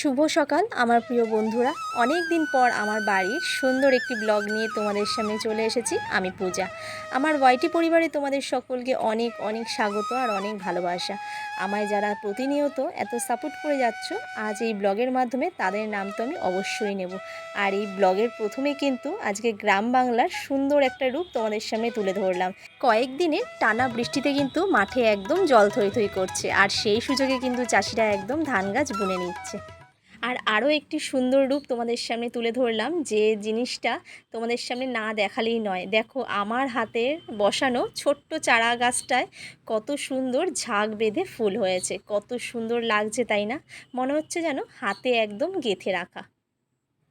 শুভ সকাল, আমার প্রিয় বন্ধুরা। অনেক দিন পর আমার বাড়ির সুন্দর একটি ব্লগ নিয়ে তোমাদের সামনে চলে এসেছি, আমি পূজা। আমার ওয়াইটি পরিবারে তোমাদের সকলকে অনেক অনেক স্বাগত আর অনেক ভালোবাসা। আমায় যারা প্রতিনিয়ত এত সাপোর্ট করে যাচ্ছ, আজ এই ব্লগের মাধ্যমে তাদের নাম তো আমি অবশ্যই নেব। আর এই ব্লগের প্রথমে কিন্তু আজকে গ্রাম বাংলার সুন্দর একটা রূপ তোমাদের সামনে তুলে ধরলাম। কয়েকদিনে টানা বৃষ্টিতে কিন্তু মাঠে একদম জল থই থই করছে, আর সেই সুযোগে কিন্তু চাষিরা একদম ধান গাছ বুনে নিচ্ছে। আর আরও একটি সুন্দর রূপ তোমাদের সামনে তুলে ধরলাম, যে জিনিসটা তোমাদের সামনে না দেখালেই নয়। দেখো আমার হাতে বসানো ছোট্ট চারা গাছটায় কত সুন্দর ঝাঁক বেঁধে ফুল হয়েছে। কত সুন্দর লাগছে, তাই না? মনে হচ্ছে যেন হাতে একদম গেঁথে রাখা।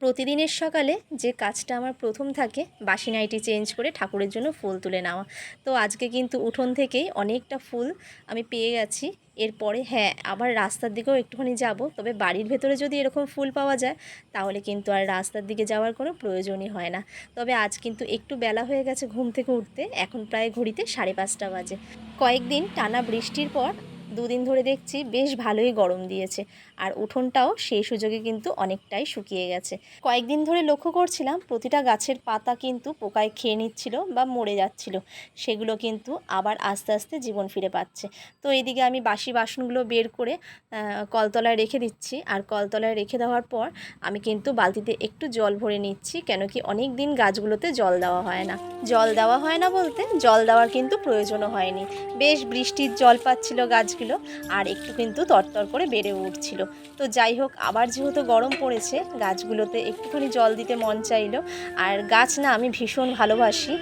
প্রতিদিনের সকালে যে কাজটা আমার প্রথম থাকে, বাসি নাইটি চেঞ্জ করে ঠাকুরের জন্য ফুল তুলে নেওয়া। তো আজকে কিন্তু উঠোন থেকেই অনেকটা ফুল আমি পেয়ে গেছি। এরপরে হ্যাঁ আবার রাস্তার দিকেও একটুখানি যাব। তবে বাড়ির ভেতরে যদি এরকম ফুল পাওয়া যায়, তাহলে কিন্তু আর রাস্তার দিকে যাওয়ার কোনো প্রয়োজনই হয় না। তবে আজ কিন্তু একটু বেলা হয়ে গেছে ঘুম থেকে উঠতে। এখন প্রায় ঘড়িতে সাড়ে পাঁচটা বাজে। কয়েকদিন টানা বৃষ্টির পর দুদিন ধরে দেখছি বেশ ভালোই গরম দিয়েছে। আর উঠোনটাও সেই সুযোগে কিন্তু অনেকটাই শুকিয়ে গেছে। কয়েকদিন ধরে লক্ষ্য করছিলাম, প্রতিটা গাছের পাতা কিন্তু পোকায় খেয়ে নিচ্ছিল বা মরে যাচ্ছিল। সেগুলো কিন্তু আবার আস্তে আস্তে জীবন ফিরে পাচ্ছে। তো এইদিকে আমি বাসি বাসনগুলো বের করে কলতলায় রেখে দিচ্ছি। আর কলতলায় রেখে দেওয়ার পর আমি কিন্তু বালতিতে একটু জল ভরে নিচ্ছি, কেন কি অনেক দিন গাছগুলোতে জল দেওয়া হয় না। জল দেওয়া হয় না বলতে, জল দেওয়ার কিন্তু প্রয়োজনও হয়নি। বেশ বৃষ্টির জল পাচ্ছিল গাছগুলো, আর একটু কিন্তু তরতর করে বেড়ে উঠছিল। তো যাই হোক, আবার যেহেতু গরম পড়েছে, গাছগুলোতে একটুখানি জল দিতে মন চাইলো। আর গাছ না, আমি ভীষণ ভালোবাসি।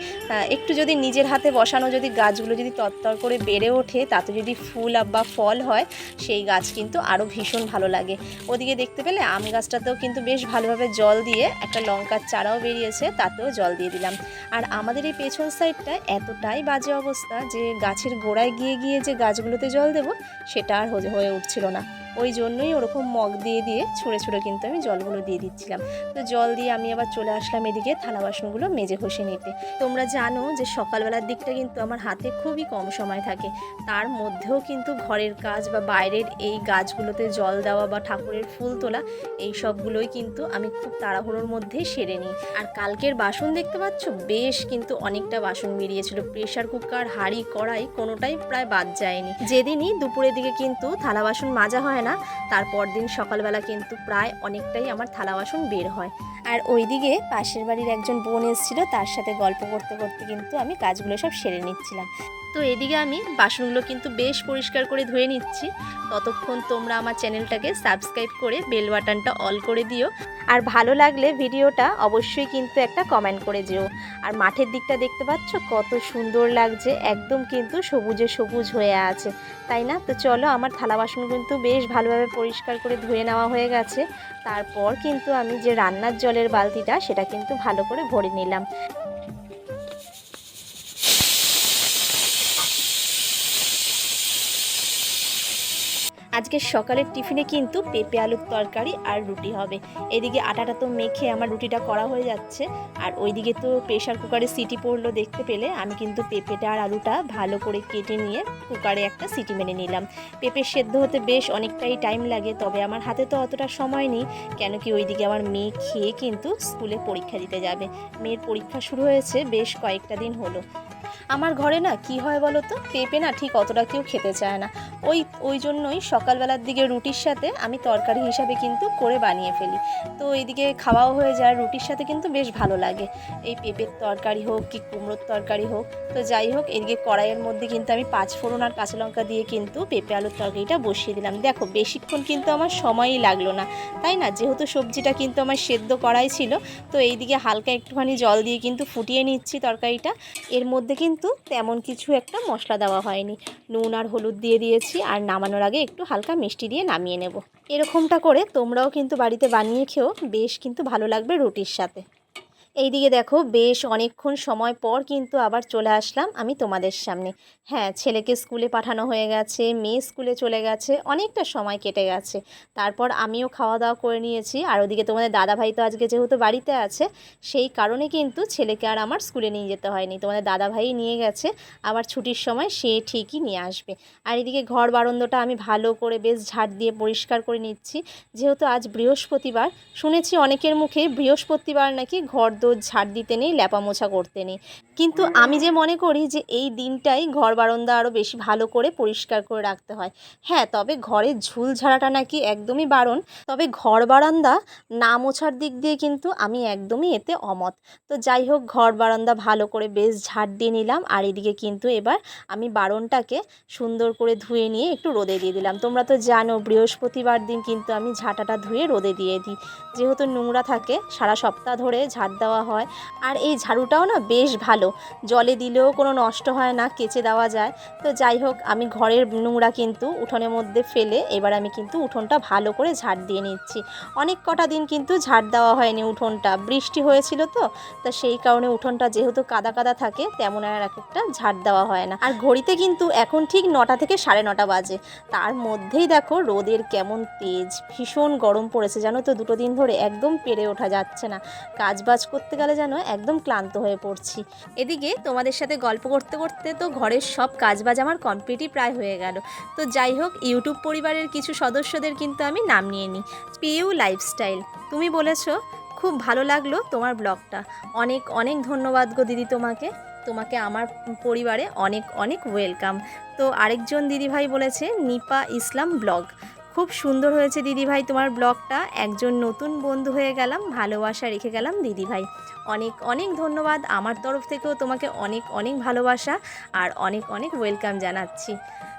একটু যদি নিজের হাতে বসানো যদি গাছগুলো যদি তরতর করে বেড়ে ওঠে, তাতে যদি ফুল বা ফল হয়, সেই গাছ কিন্তু আরও ভীষণ ভালো লাগে। ওদিকে দেখতে পেলে আম গাছটাতেও কিন্তু বেশ ভালোভাবে জল দিয়ে একটা লঙ্কার চারাও বেরিয়েছে, তাতেও জল দিয়ে দিলাম। আর আমাদের এই পেছন সাইডটা এতটাই বাজে অবস্থা যে গাছের গোড়ায় গিয়ে গিয়ে যে গাছগুলোতে জল দেবো, সেটা আর হয়ে উঠছিল না। ওই জন্যই ওরকম মগ দিয়ে দিয়ে ছুঁড়ে ছুঁড়ে কিন্তু আমি জলগুলো দিয়ে দিচ্ছিলাম। তো জল দিয়ে আমি আবার চলে আসলাম এদিকে থালা বাসনগুলো মেজে ঘষে নিতে তোমরা জানো যে সকালবেলার দিকটা কিন্তু আমার হাতে খুবই কম সময় থাকে। তার মধ্যেও কিন্তু ঘরের কাজ বা বাইরের এই গাছগুলোতে জল দেওয়া বা ঠাকুরের ফুল তোলা, এই সবগুলোই কিন্তু আমি খুব তাড়াহুড়োর মধ্যেই সেরে নিই। আর কালকের বাসন দেখতে পাচ্ছ? বেশ কিন্তু অনেকটা বাসন বেরিয়েছিল প্রেশার কুকার, হাঁড়ি, কড়াই কোনোটাই প্রায় বাদ যায়নি। যেদিনই দুপুরের দিকে কিন্তু থালা বাসন মাজা হয় না, তারপর দিন সকালবেলা কিন্তু প্রায় অনেকটাই আমার থালা বাসন বের হয়। আর ওইদিকে পাশের বাড়ির একজন বোন এসেছিল, তার সাথে গল্প করতে করতে কিন্তু আমি কাজগুলো সব সেরে নিচ্ছিলাম। তো এদিকে আমি বাসনগুলো কিন্তু বেশ পরিষ্কার করে ধুয়ে নিচ্ছি। ততক্ষণ তোমরা আমার চ্যানেলটাকে সাবস্ক্রাইব করে বেল বাটনটা অল করে দিও। আর ভালো লাগলে ভিডিওটা অবশ্যই কিন্তু একটা কমেন্ট করে যেও আর মাঠের দিকটা দেখতে পাচ্ছ? কত সুন্দর লাগছে। একদম কিন্তু সবুজে সবুজ হয়ে আছে। তাই না? তো চলো আমার থালা বাসন কিন্তু বেশ ভালোভাবে পরিষ্কার করে ধুয়ে নেওয়া হয়ে গেছে। তারপর কিন্তু আমি যে রান্নার জলের বালতিটা, সেটা কিন্তু ভালো করে ভরে নিলাম। আজকে সকালের টিফিনে কিন্তু পেঁপে আলুর তরকারি আর রুটি হবে। এদিকে আটাটা তো মেখে আমার রুটিটা করা হয়ে যাচ্ছে। আর ওইদিকে তো প্রেশার কুকারে সিটি পড়ল দেখতে পেলে। আমি কিন্তু পেঁপেটা আর আলুটা ভালো করে কেটে নিয়ে কুকারে একটা সিটি মেনে নিলাম। পেঁপে সেদ্ধ হতে বেশ অনেকটাই টাইম লাগে, তবে আমার হাতে তো অতটা সময় নেই। কেন কি ওইদিকে আমার মেয়ে খেয়ে কিন্তু স্কুলে পরীক্ষা দিতে যাবে। মেয়ের পরীক্ষা শুরু হয়েছে বেশ কয়েকটা দিন হলো। আমার ঘরে না কি হয় বলো তো? পেঁপে না ঠিক অতটা কেউ খেতে চায় না। ওই ওই জন্যই সকালবেলার দিকে রুটির সাথে আমি তরকারি হিসাবে কিন্তু করে বানিয়ে ফেলি। তো এইদিকে খাওয়াও হয়ে যায়, রুটির সাথে কিন্তু বেশ ভালো লাগে। এই পেঁপের তরকারি হোক কি কুমড়োর তরকারি হোক, তো যাই হোক, এদিকে কড়াইয়ের মধ্যে কিন্তু আমি পাঁচ ফোড়ন আর কাঁচা লঙ্কা দিয়ে কিন্তু পেঁপে আলুর তরকারিটা বসিয়ে দিলাম। দেখো, বেশিক্ষণ কিন্তু আমার সময়ই লাগল না। তাই না? যেহেতু সবজিটা কিন্তু আমার সেদ্ধ করাই ছিল, তো এইদিকে হালকা একটুখানি জল দিয়ে কিন্তু ফুটিয়ে নিচ্ছি তরকারিটা। এর মধ্যে কিন্তু তেমন কিছু একটা মশলা দেওয়া হয়নি। নুন আর হলুদ দিয়ে দিয়েছি আর নামানোর আগে একটু হালকা মিষ্টি দিয়ে নামিয়ে নেব। এরকমটা করে তোমরাও কিন্তু বাড়িতে বানিয়ে খেও, বেশ কিন্তু ভালো লাগবে রুটির সাথে। এইদিকে দেখো বেশ অনেকক্ষণ সময় পর কিন্তু আবার চলে আসলাম আমি তোমাদের সামনে। হ্যাঁ ছেলেকে স্কুলে পাঠানো হয়ে গেছে, মেয়ে স্কুলে চলে গেছে, অনেকটা সময় কেটে গেছে। তারপর আমিও খাওয়া দাওয়া করে নিয়েছি আর ওদিকে তোমাদের দাদাভাই তো আজকে যেহেতু বাড়িতে আছে, সেই কারণে কিন্তু ছেলেকে আর আমার স্কুলে নিয়ে যেতে হয়নি। তোমাদের দাদাভাই নিয়ে গেছে, আবার ছুটির সময় সে ঠিকই নিয়ে আসবে। আর এদিকে ঘর বারন্দটা আমি ভালো করে বেশ ঝাড় দিয়ে পরিষ্কার করে নিচ্ছি। যেহেতু আজ বৃহস্পতিবার, শুনেছি অনেকের মুখে বৃহস্পতিবার নাকি ঘর দোর ঝাড় দিতে নেই ল্যাপা মোছা করতে নেই। কিন্তু আমি যে মনে করি যে এই দিনটাই ঘর বারান্দা আরও বেশি ভালো করে পরিষ্কার করে রাখতে হয়। হ্যাঁ তবে ঘরের ঝুল ঝাড়াটা নাকি একদমই বারণ, তবে ঘর বারান্দা না মোছার দিক দিয়ে কিন্তু আমি একদমই এতে অমত। তো যাই হোক, ঘর বারান্দা ভালো করে বেশ ঝাড় দিয়ে নিলাম, আর এদিকে কিন্তু এবার আমি বারণটাকে সুন্দর করে ধুয়ে নিয়ে একটু রোদে দিয়ে দিলাম। তোমরা তো জানো, বৃহস্পতিবার দিন কিন্তু আমি ঝাঁটাটা ধুয়ে রোদে দিয়ে দিই। যেহেতু নোংরা থাকে, সারা সপ্তাহ ধরে ঝাড় দেওয়া হয়। আর এই ঝাড়ুটাও না বেশ ভালো। জলে দিলেও কোনো নষ্ট হয় না, কেচে দেওয়া যায়। তো যাই হোক, আমি ঘরের নোংরা কিন্তু উঠোনের মধ্যে ফেলে এবার আমি কিন্তু উঠোনটা ভালো করে ঝাড় দিয়ে নিচ্ছি। অনেক কটা দিন কিন্তু ঝাড় দেওয়া হয়নি উঠোনটা। বৃষ্টি হয়েছিল তো, তা সেই কারণে উঠোনটা যেহেতু কাদা কাদা থাকে, তেমন আর এক একটা ঝাড় দেওয়া হয় না। আর ঘড়িতে কিন্তু এখন ঠিক নটা থেকে সাড়ে নটা বাজে। তার মধ্যেই দেখো রোদের কেমন তেজ, ভীষণ গরম পড়েছে জানো তো? দুটো দিন ধরে একদম পেরে ওঠা যাচ্ছে না। কাজ বাজ করতে গেলে যেন একদম ক্লান্ত হয়ে পড়ছি। এদিকে তোমাদের সাথে গল্প করতে করতে তো ঘরের সব কাজবাজ আমার কমপ্লিটই প্রায় হয়ে গেল। তো যাই হোক, ইউটিউব পরিবারের কিছু সদস্যদের কিন্তু আমি নাম নিয়ে নিই। পিউ লাইফস্টাইল, তুমি বলেছ, খুব ভালো লাগল তোমার ব্লগটা। অনেক অনেক ধন্যবাদ গো দিদি তোমাকে। তোমাকে আমার পরিবারে অনেক অনেক ওয়েলকাম তো আরেকজন দিদিভাই বলেছে, নিপা ইসলাম ব্লগ। খুব সুন্দর হয়েছে দিদিভাই তোমার ব্লগটা। একজন নতুন বন্ধু হয়ে গেলাম, ভালোবাসা রেখে গেলাম দিদিভাই। অনেক অনেক ধন্যবাদ আমার তরফ থেকেও তোমাকে অনেক অনেক ভালোবাসা আর অনেক অনেক ওয়েলকাম জানাচ্ছি।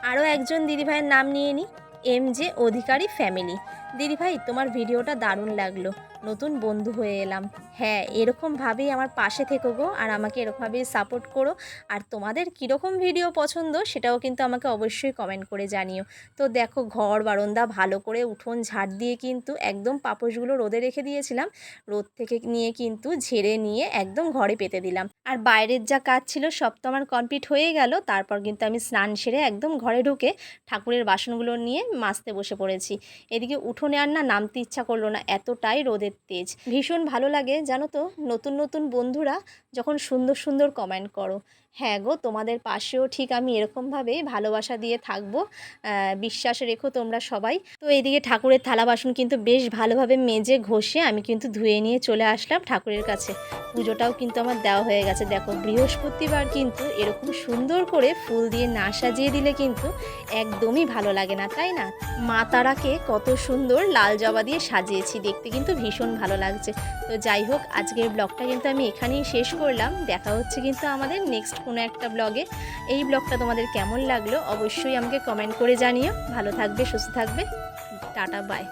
আরও একজন দিদিভাইয়ের নাম নিয়ে নিই এম জে অধিকারী ফ্যামিলি দিদিভাই তোমার ভিডিওটা দারুণ লাগল। নতুন বন্ধু হয়ে এলাম। হ্যাঁ এরকমভাবেই আমার পাশে থেকো গো, আর আমাকে এরকমভাবেই সাপোর্ট করো। আর তোমাদের কীরকম ভিডিও পছন্দ, সেটাও কিন্তু আমাকে অবশ্যই কমেন্ট করে জানিও। তো দেখো, ঘর বারান্দা ভালো করে উঠোন ঝাড় দিয়ে কিন্তু একদম পাপোশগুলো রোদে রেখে দিয়েছিলাম। রোদ থেকে নিয়ে কিন্তু ঝেড়ে নিয়ে একদম ঘরে পেতে দিলাম। আর বাইরের যা কাজ ছিল, সব তো আমার কমপ্লিট হয়ে গেল। তারপর কিন্তু আমি স্নান সেরে একদম ঘরে ঢুকে ঠাকুরের বাসনগুলো নিয়ে মাজতে বসে পড়েছি। এদিকে উঠোনে আর না নামতে ইচ্ছা করল না, এতটাই রোদের তেজ। ভীষণ ভালো লাগে, জানো তো, নতুন নতুন বন্ধুরা যখন সুন্দর সুন্দর কমেন্ট করো। হ্যাঁ গো, তোমাদের পাশেও ঠিক আমি এরকমভাবে ভালোবাসা দিয়ে থাকব। বিশ্বাস রেখো তোমরা সবাই। তো এইদিকে ঠাকুরের থালা বাসন কিন্তু বেশ ভালোভাবে মেজে ঘষে আমি কিন্তু ধুয়ে নিয়ে চলে আসলাম ঠাকুরের কাছে। পুজোটাও কিন্তু আমার দেওয়া হয়ে গেছে। দেখো, বৃহস্পতিবার কিন্তু এরকম সুন্দর করে ফুল দিয়ে না সাজিয়ে দিলে কিন্তু একদমই ভালো লাগে না, তাই না? মা তারাকে কত সুন্দর লাল জবা দিয়ে সাজিয়েছি, দেখতে কিন্তু ভীষণ ভালো লাগছে। তো যাই হোক, আজকের ব্লগটা কিন্তু আমি এখানেই শেষ করলাম। দেখা হচ্ছে কিন্তু আমাদের নেক্সট কোনো একটা ব্লগে। এই ব্লগটা তোমাদের কেমন লাগল অবশ্যই আমাকে কমেন্ট করে জানিও। ভালো থাকবে, সুস্থ থাকবে। Tata bye